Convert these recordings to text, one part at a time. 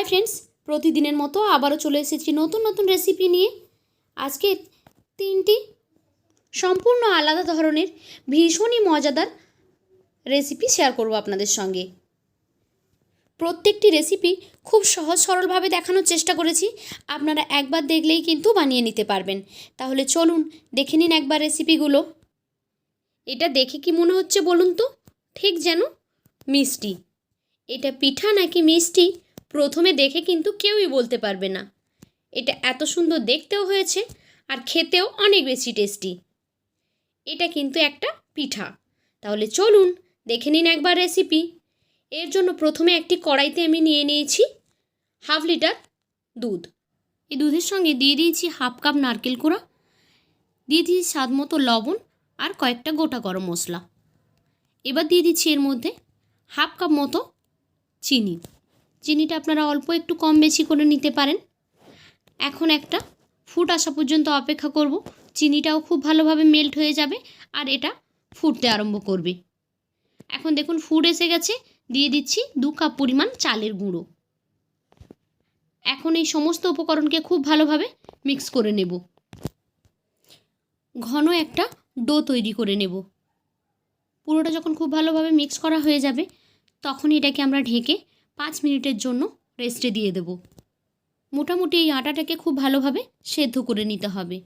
Hi friends প্রতিদিনের মতো আবারও চলে এসেছি নতুন নতুন রেসিপি নিয়ে। আজকে তিনটি সম্পূর্ণ আলাদা ধরনের, ভীষণই মজাদার রেসিপি শেয়ার করব আপনাদের সঙ্গে। প্রত্যেকটি রেসিপি খুব সহজ সরলভাবে দেখানোর চেষ্টা করেছি, আপনারা একবার দেখলেই কিন্তু বানিয়ে নিতে পারবেন। তাহলে চলুন দেখে নিন একবার রেসিপিগুলো এটা দেখে কি মনে হচ্ছে বলুন তো? ঠিক যেন মিষ্টি। এটা পিঠা নাকি মিষ্টি? প্রথমে দেখে কিন্তু কেউই বলতে পারবে না। এটা এত সুন্দর দেখতেও হয়েছে আর খেতেও অনেক বেশি টেস্টি এটা কিন্তু একটা পিঠা। তাহলে চলুন, দেখে নিন একবার রেসিপি এর জন্য প্রথমে একটি কড়াইতে আমি নিয়ে নিয়েছি হাফ লিটার দুধ। এই দুধের সঙ্গে দিয়ে দিয়েছি হাফ কাপ নারকেল কোড়া, দিয়ে দিয়েছি স্বাদ মতো লবণ আর কয়েকটা গোটা গরম মশলা। এবার দিয়ে দিচ্ছি এর মধ্যে হাফ কাপ মতো চিনি। চিনিটা আপনারা অল্প একটু কম বেশি করে নিতে পারেন। এখন একটা ফুট আসা পর্যন্ত অপেক্ষা করব। চিনিটাও খুব ভালোভাবে মেল্ট হয়ে যাবে আর এটা ফুটতে আরম্ভ করবে। এখন দেখুন ফুট এসে গেছে। দিয়ে দিচ্ছি দু কাপ পরিমাণ চালের গুঁড়ো। এখন এই সমস্ত উপকরণকে খুব ভালোভাবে মিক্স করে নেব। ঘন একটা ডো তৈরি করে নেব। পুরোটা যখন খুব ভালোভাবে মিক্স করা হয়ে যাবে, তখন এটাকে আমরা ঢেকে পাঁচ মিনিটের জন্য রেস্টে দিয়ে দেব। মোটামুটি এই আটাটাকে খুব ভালোভাবে সেদ্ধ করে নিতে হবে।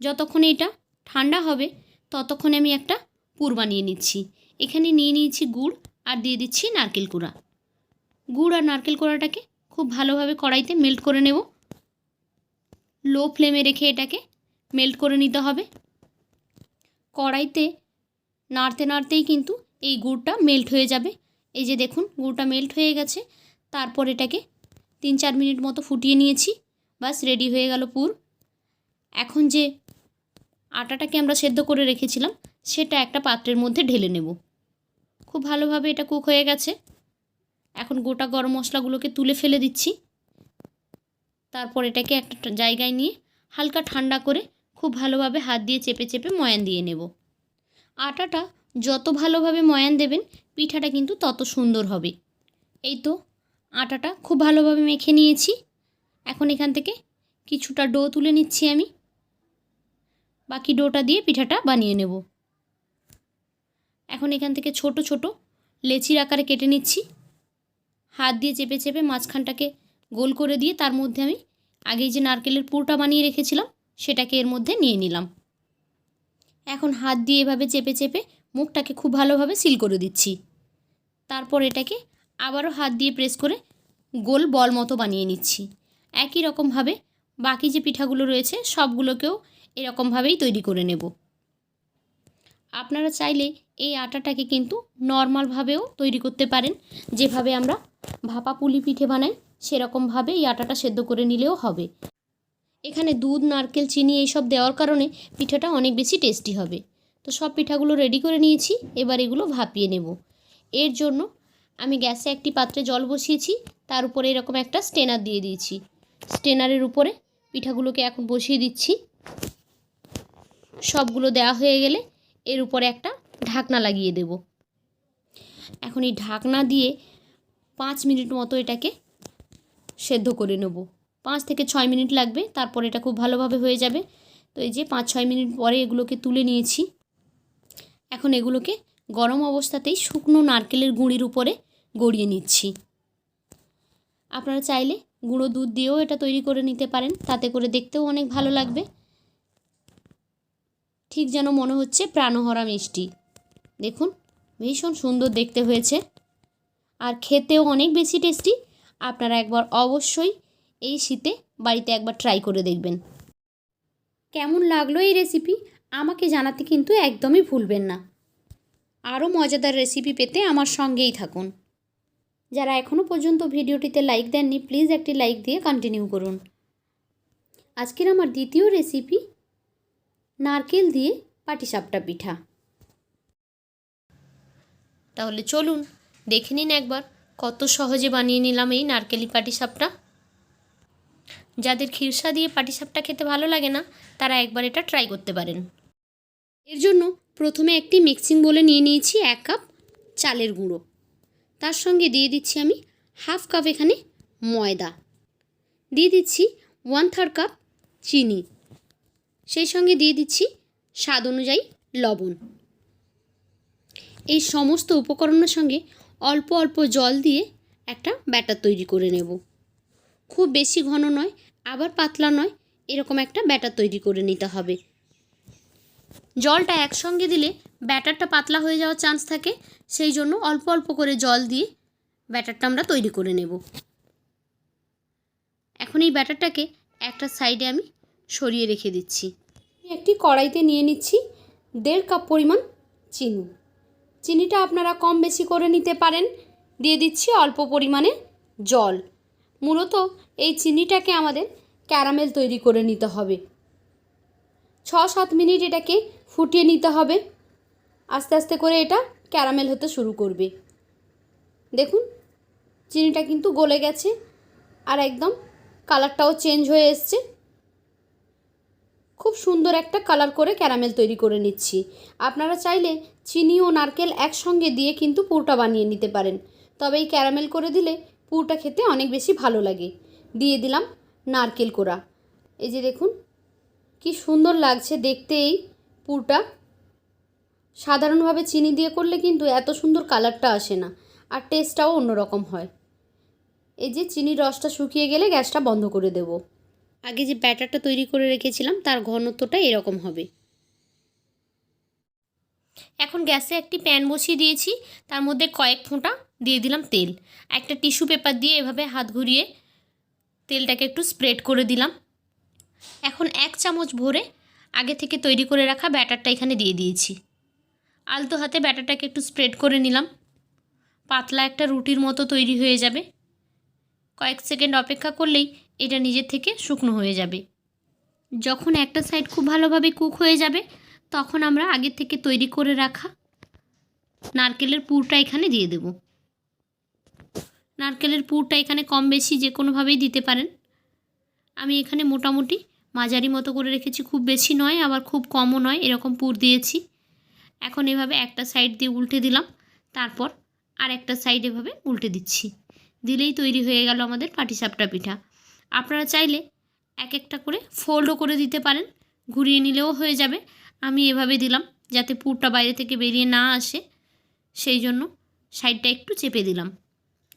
যতক্ষণ এটা ঠান্ডা হবে, ততক্ষণে আমি একটা পুর বানিয়ে নিচ্ছি। এখানে নিয়ে নিয়েছি গুড় আর দিয়ে দিচ্ছি নারকেল কুড়া। গুড় আর নারকেল কোড়াটাকে খুব ভালোভাবে কড়াইতে মেল্ট করে নেব। লো ফ্লেমে রেখে এটাকে মেল্ট করে নিতে হবে। কড়াইতে নাড়তে নাড়তেই কিন্তু এই গুড়টা মেল্ট হয়ে যাবে। এই যে দেখুন, গুড়টা মেল্ট হয়ে গেছে। তারপর এটাকে তিন চার মিনিট মতো ফুটিয়ে নিয়েছি। বাস রেডি হয়ে গেল পুর। এখন যে আটাটাকে আমরা সেদ্ধ করে রেখেছিলাম, সেটা একটা পাত্রের মধ্যে ঢেলে নেব। খুব ভালোভাবে এটা কুক হয়ে গেছে। এখন গোটা গরম মশলাগুলোকে তুলে ফেলে দিচ্ছি। তারপর এটাকে একটা জায়গায় নিয়ে হালকা ঠান্ডা করে খুব ভালোভাবে হাত দিয়ে চেপে চেপে ময়ান দিয়ে নেব। আটাটা যত ভালোভাবে ময়ান দেবেন, পিঠাটা কিন্তু তত সুন্দর হবে। এই তো আটাটা খুব ভালোভাবে মেখে নিয়েছি। এখন এখান থেকে কিছুটা ডো তুলে নিচ্ছি আমি। বাকি ডোটা দিয়ে পিঠাটা বানিয়ে নেব। এখন এখান থেকে ছোট ছোট লেচির আকারে কেটে নিচ্ছি। হাত দিয়ে চেপে চেপে মাঝখানটাকে গোল করে দিয়ে তার মধ্যে আমি আগেই যে নারকেলের পুরটা বানিয়ে রেখেছিলাম, সেটাকে এর মধ্যে নিয়ে নিলাম। এখন হাত দিয়ে এভাবে চেপে চেপে মুখটাকে খুব ভালোভাবে সিল করে দিচ্ছি। তারপর এটাকে আবারও হাত দিয়ে প্রেস করে গোল বল মতো বানিয়ে নিচ্ছি। একই রকমভাবে বাকি যে পিঠাগুলো রয়েছে, সবগুলোকেও এরকমভাবেই তৈরি করে নেব। আপনারা চাইলে এই আটাটাকে কিন্তু নর্মালভাবেও তৈরি করতে পারেন। যেভাবে আমরা ভাপা পুলি পিঠে বানাই, সেরকমভাবে এই আটাটা সেদ্ধ করে নিলেও হবে। এখানে দুধ, নারকেল, চিনি এইসব দেওয়ার কারণে পিঠাটা অনেক বেশি টেস্টি হবে। তো সব পিঠাগুলো রেডি করে নিয়েছি, এবার এগুলো ভাপিয়ে নেব। এর জন্য আমি গ্যাসে একটি পাত্রে জল বসিয়েছি, তার উপরে এরকম একটা স্টেনার দিয়ে দিয়েছি। স্টেনারের উপরে পিঠাগুলোকে এখন বসিয়ে দিচ্ছি। সবগুলো দেওয়া হয়ে গেলে এর উপরে একটা ঢাকনা লাগিয়ে দেব। এখন এই ঢাকনা দিয়ে পাঁচ মিনিট মতো এটাকে সেদ্ধ করে নেব। পাঁচ থেকে ছয় মিনিট লাগবে, তারপর এটা খুব ভালোভাবে হয়ে যাবে। তো এই যে পাঁচ ছয় মিনিট পরে এগুলোকে তুলে নিয়েছি। এখন এগুলোকে গরম অবস্থাতেই শুকনো নারকেলের গুঁড়ির উপরে গড়িয়ে নিচ্ছি। আপনারা চাইলে গুঁড়ো দুধ দিয়েও এটা তৈরি করে নিতে পারেন, তাতে করে দেখতেও অনেক ভালো লাগবে। ঠিক যেন মনে হচ্ছে প্রাণহরা মিষ্টি। দেখুন, ভীষণ সুন্দর দেখতে হয়েছে। আর খেতেও অনেক বেশি টেস্টি। আপনারা একবার অবশ্যই এই শীতে বাড়িতে একবার ট্রাই করে দেখবেন। কেমন লাগল এই রেসিপি? আমাকে জানাতে কিন্তু একদমই ভুলবেন না। আরও মজাদার রেসিপি পেতে আমার সঙ্গেই থাকুন। যারা এখনও পর্যন্ত ভিডিওটিতে লাইক দেননি প্লিজ একটি লাইক দিয়ে কন্টিনিউ করুন। আজকের আমার দ্বিতীয় রেসিপি নারকেল দিয়ে পাটিসাপটা পিঠা। তাহলে চলুন, দেখে নিন একবার কত সহজে বানিয়ে নিলাম এই নারকেলি পাটিসাপটা। যাদের খিরসা দিয়ে পাটিসাপটা খেতে ভালো লাগে না, তারা একবার এটা ট্রাই করতে পারেন। এর জন্য প্রথমে একটি মিক্সিং বলে নিয়ে নিয়েছি এক কাপ চালের গুঁড়ো। তার সঙ্গে দিয়ে দিচ্ছি আমি হাফ কাপ এখানে ময়দা। দিয়ে দিচ্ছি ওয়ান থার্ড কাপ চিনি। সেই সঙ্গে দিয়ে দিচ্ছি স্বাদ অনুযায়ী লবণ। এই সমস্ত উপকরণের সঙ্গে অল্প অল্প জল দিয়ে একটা ব্যাটার তৈরি করে নেব। খুব বেশি ঘন নয়, আবার পাতলা নয়, এরকম একটা ব্যাটার তৈরি করে নিতে হবে। জলটা একসঙ্গে দিলে ব্যাটারটা পাতলা হয়ে যাওয়ার চান্স থাকে, সেই জন্য অল্প অল্প করে জল দিয়ে ব্যাটারটা আমরা তৈরি করে নেব। এখন এই ব্যাটারটাকে একটা সাইডে আমি সরিয়ে রেখে দিচ্ছি। একটি কড়াইতে নিয়ে নিচ্ছি দেড় কাপ পরিমাণ চিনি। চিনিটা আপনারা কম বেশি করে নিতে পারেন, দিয়ে দিচ্ছি অল্প পরিমাণে জল। মূলত এই চিনিটাকে আমাদের ক্যারামেল তৈরি করে নিতে হবে। ছ সাত মিনিট এটাকে ফুটিয়ে নিতে হবে। আস্তে আস্তে করে এটা ক্যারামেল হতে শুরু করবে। দেখুন, চিনিটা কিন্তু গলে গেছে আর একদম কালারটাও চেঞ্জ হয়ে এসছে। খুব সুন্দর একটা কালার করে ক্যারামেল তৈরি করে নিচ্ছি। আপনারা চাইলে চিনি ও নারকেল একসঙ্গে দিয়ে কিন্তু পুরটা বানিয়ে নিতে পারেন। তবে এই ক্যারামেল করে দিলে পুরটা খেতে অনেক বেশি ভালো লাগে। দিয়ে দিলাম নারকেল কোড়া। এই যে দেখুন কি সুন্দর লাগছে দেখতে এই পুরটা। সাধারণভাবে চিনি দিয়ে করলে কিন্তু এত সুন্দর কালারটা আসে না, আর টেস্টটাও অন্যরকম হয়। এই যে চিনির রসটা শুকিয়ে গেলে গ্যাসটা বন্ধ করে দেব। আগে যে ব্যাটারটা তৈরি করে রেখেছিলাম, তার ঘনত্বটা এরকম হবে। এখন গ্যাসে একটি প্যান বসিয়ে দিয়েছি, তার মধ্যে কয়েক ফোঁটা দিয়ে দিলাম তেল। একটা টিস্যু পেপার দিয়ে এভাবে হাত ঘুরিয়ে তেলটাকে একটু স্প্রেড করে দিলাম। এখন এক চামচ ভরে আগে থেকে তৈরি করে রাখা ব্যাটারটা এখানে দিয়ে দিয়েছি। আলতো হাতে ব্যাটারটাকে একটু স্প্রেড করে নিলাম। পাতলা একটা রুটির মতো তৈরি হয়ে যাবে। কয়েক সেকেন্ড অপেক্ষা করলেই এটা নিজের থেকে শুকনো হয়ে যাবে। যখন একটা সাইড খুব ভালোভাবে কুক হয়ে যাবে, তখন আমরা আগে থেকে তৈরি করে রাখা নারকেলের পুরটা এখানে দিয়ে দেব। নারকেলের পুরটা এখানে কম বেশি যে কোনোভাবেই দিতে পারেন। আমি এখানে মোটামুটি মাঝারি মতো করে রেখেছি, খুব বেশি নয়, আবার খুব কমও নয়, এরকম পুর দিয়েছি। এখন এভাবে একটা সাইড দিয়ে উল্টে দিলাম, তারপর আর একটা সাইড এভাবে উল্টে দিচ্ছি। দিলেই তৈরি হয়ে গেল আমাদের পাটিসাপটা পিঠা। আপনারা চাইলে এক একটা করে ফোল্ডও করে দিতে পারেন, ঘুরিয়ে নিলেও হয়ে যাবে। আমি এভাবে দিলাম যাতে পুরটা বাইরে থেকে বেরিয়ে না আসে, সেই জন্য সাইডটা একটু চেপে দিলাম।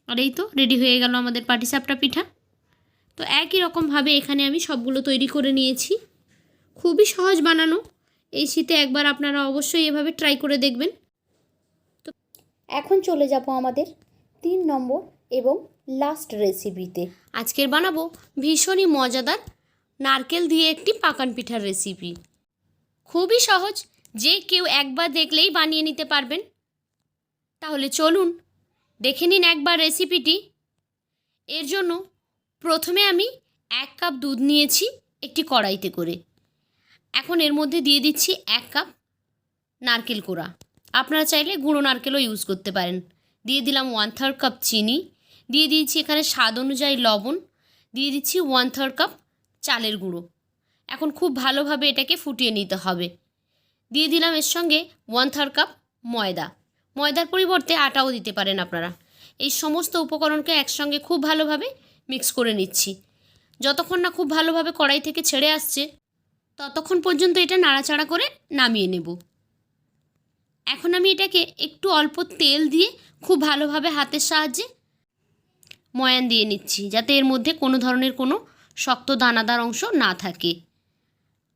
আর এই তো রেডি হয়ে গেল আমাদের পাটিসাপটা পিঠা। তো একই রকমভাবে এখানে আমি সবগুলো তৈরি করে নিয়েছি। খুবই সহজ বানানো। এই শীতে একবার আপনারা অবশ্যই এভাবে ট্রাই করে দেখবেন। তো এখন চলে যাব আমাদের তিন নম্বর এবং লাস্ট রেসিপিতে আজকের বানাবো ভীষণই মজাদার নারকেল দিয়ে একটি পাকান পিঠার রেসিপি খুবই সহজ, যে কেউ একবার দেখলেই বানিয়ে নিতে পারবেন। তাহলে চলুন, দেখে নিন একবার রেসিপিটি এর জন্য প্রথমে আমি এক কাপ দুধ নিয়েছি একটি কড়াইতে করে। এখন এর মধ্যে দিয়ে দিচ্ছি এক কাপ নারকেল কোড়া। আপনারা চাইলে গুঁড়ো নারকেলও ইউজ করতে পারেন। দিয়ে দিলাম ওয়ান থার্ড কাপ চিনি। দিয়ে দিয়েছি এখানে স্বাদ অনুযায়ী লবণ। দিয়ে দিচ্ছি ওয়ান থার্ড কাপ চালের গুঁড়ো। এখন খুব ভালোভাবে এটাকে ফুটিয়ে নিতে হবে। দিয়ে দিলাম এর সঙ্গে ওয়ান থার্ড কাপ ময়দা। ময়দার পরিবর্তে আটাও দিতে পারেন আপনারা। এই সমস্ত উপকরণকে একসঙ্গে খুব ভালোভাবে মিক্স করে নিচ্ছি। যতক্ষণ না খুব ভালোভাবে কড়াই থেকে ছেড়ে আসছে, ততক্ষণ পর্যন্ত এটা নাড়াচাড়া করে নামিয়ে নেব। এখন আমি এটাকে একটু অল্প তেল দিয়ে খুব ভালোভাবে হাতের সাহায্যে ময়ান দিয়ে নিচ্ছি, যাতে এর মধ্যে কোনো ধরনের কোনো শক্ত দানাদার অংশ না থাকে।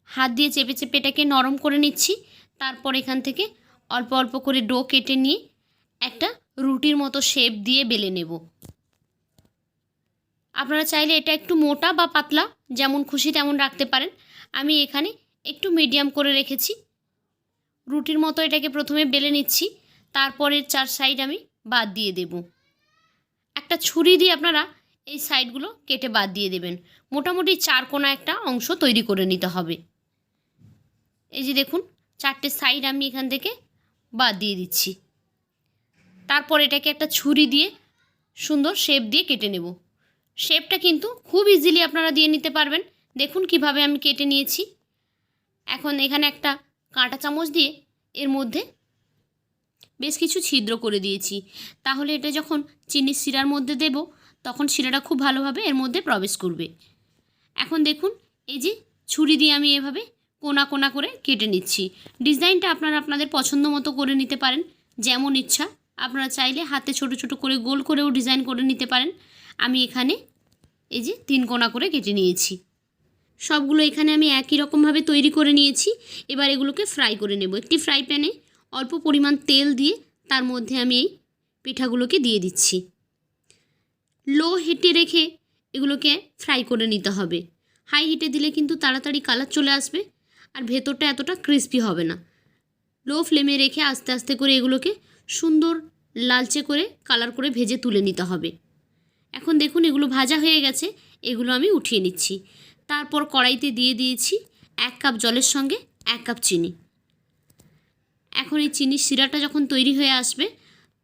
হাত দিয়ে চেপে চেপে এটাকে নরম করে নিচ্ছি, তারপর এখান থেকে অল্প অল্প করে ডো কেটে নিয়ে একটা রুটির মতো শেপ দিয়ে বেলে নেব। আপনারা চাইলে এটা একটু মোটা বা পাতলা, যেমন খুশি তেমন রাখতে পারেন। আমি এখানে একটু মিডিয়াম করে রেখেছি। রুটির মতো এটাকে প্রথমে বেলে নিচ্ছি। তারপরের চার সাইড আমি বাদ দিয়ে দেব। একটা ছুরি দিয়ে আপনারা এই সাইডগুলো কেটে বাদ দিয়ে দেবেন। মোটামুটি চার কোনা একটা অংশ তৈরি করে নিতে হবে। এই যে দেখুন, চারটে সাইড আমি এখান থেকে বাদ দিয়ে দিচ্ছি। তারপর এটাকে একটা ছুরি দিয়ে সুন্দর শেপ দিয়ে কেটে নেব। শেপটা কিন্তু খুব ইজিলি আপনারা দিয়ে নিতে পারবেন। দেখুন কীভাবে আমি কেটে নিয়েছি। এখন এখানে একটা কাঁটা চামচ দিয়ে এর মধ্যে বেশ কিছু ছিদ্র করে দিয়েছি। তাহলে এটা যখন চিনির শিরার মধ্যে দেব, তখন শিরাটা খুব ভালোভাবে এর মধ্যে প্রবেশ করবে। এখন দেখুন, এই যে ছুরি দিয়ে আমি এভাবে কোনা কোনা করে কেটে নিচ্ছি। ডিজাইনটা আপনারা আপনাদের পছন্দ মতো করে নিতে পারেন, যেমন ইচ্ছা। আপনারা চাইলে হাতে ছোট ছোট করে গোল করেও ডিজাইন করে নিতে পারেন। আমি এখানে এই যে তিন কোনা করে কেটে নিয়েছি। সবগুলো এখানে আমি একই রকমভাবে তৈরি করে নিয়েছি। এবার এগুলোকে ফ্রাই করে নেব। একটি ফ্রাই প্যানে অল্প পরিমাণ তেল দিয়ে তার মধ্যে আমি এই পিঠাগুলোকে দিয়ে দিচ্ছি। লো হিটে রেখে এগুলোকে ফ্রাই করে নিতে হবে। হাই হিটে দিলে কিন্তু তাড়াতাড়ি কালার চলে আসবে আর ভেতরটা এতটা ক্রিস্পি হবে না। লো ফ্লেমে রেখে আস্তে আস্তে করে এগুলোকে সুন্দর লালচে করে কালার করে ভেজে তুলে নিতে হবে। এখন দেখুন এগুলো ভাজা হয়ে গেছে, এগুলো আমি উঠিয়ে নিচ্ছি। তারপর কড়াইতে দিয়ে দিয়েছি এক কাপ জলের সঙ্গে এক কাপ চিনি। এখন এই চিনির শিরাটা যখন তৈরি হয়ে আসবে,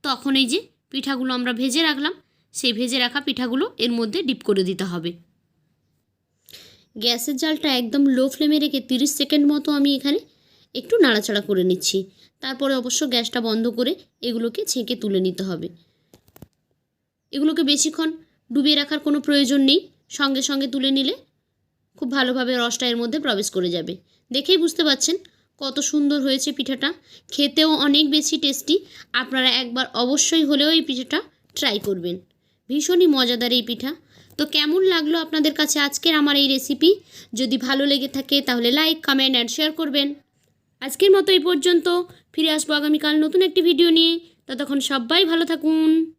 তখন এই যে পিঠাগুলো আমরা ভেজে রাখলাম, সেই ভেজে রাখা পিঠাগুলো এর মধ্যে ডিপ করে দিতে হবে। গ্যাসের জালটা একদম লো ফ্লেমে রেখে তিরিশ সেকেন্ড মতো আমি এখানে একটু নাড়াচাড়া করে নিচ্ছি। তারপরে অবশ্য গ্যাসটা বন্ধ করে এগুলোকে ছেঁকে তুলে নিতে হবে। এগুলোকে বেশিক্ষণ ডুবিয়ে রাখার কোনো প্রয়োজন নেই। সঙ্গে সঙ্গে তুলে নিলে খুব ভালোভাবে রসটা এর মধ্যে প্রবেশ করে যাবে। দেখেই বুঝতে পাচ্ছেন কত সুন্দর হয়েছে পিঠাটা। খেতেও অনেক বেশি টেস্টি। আপনারা একবার অবশ্যই হলেও এই পিঠাটা ট্রাই করবেন। ভীষণই মজাদার এই পিঠা। তো কেমন লাগল আপনাদের কাছে আজকের আমার এই রেসিপি যদি ভালো লেগে থাকে তাহলে লাইক কমেন্ট অ্যান্ড শেয়ার করবেন। আজকের মতো এই পর্যন্ত। ফিরে আসব আগামীকাল নতুন একটি ভিডিও নিয়ে। ততক্ষণ সবাই ভালো থাকুন।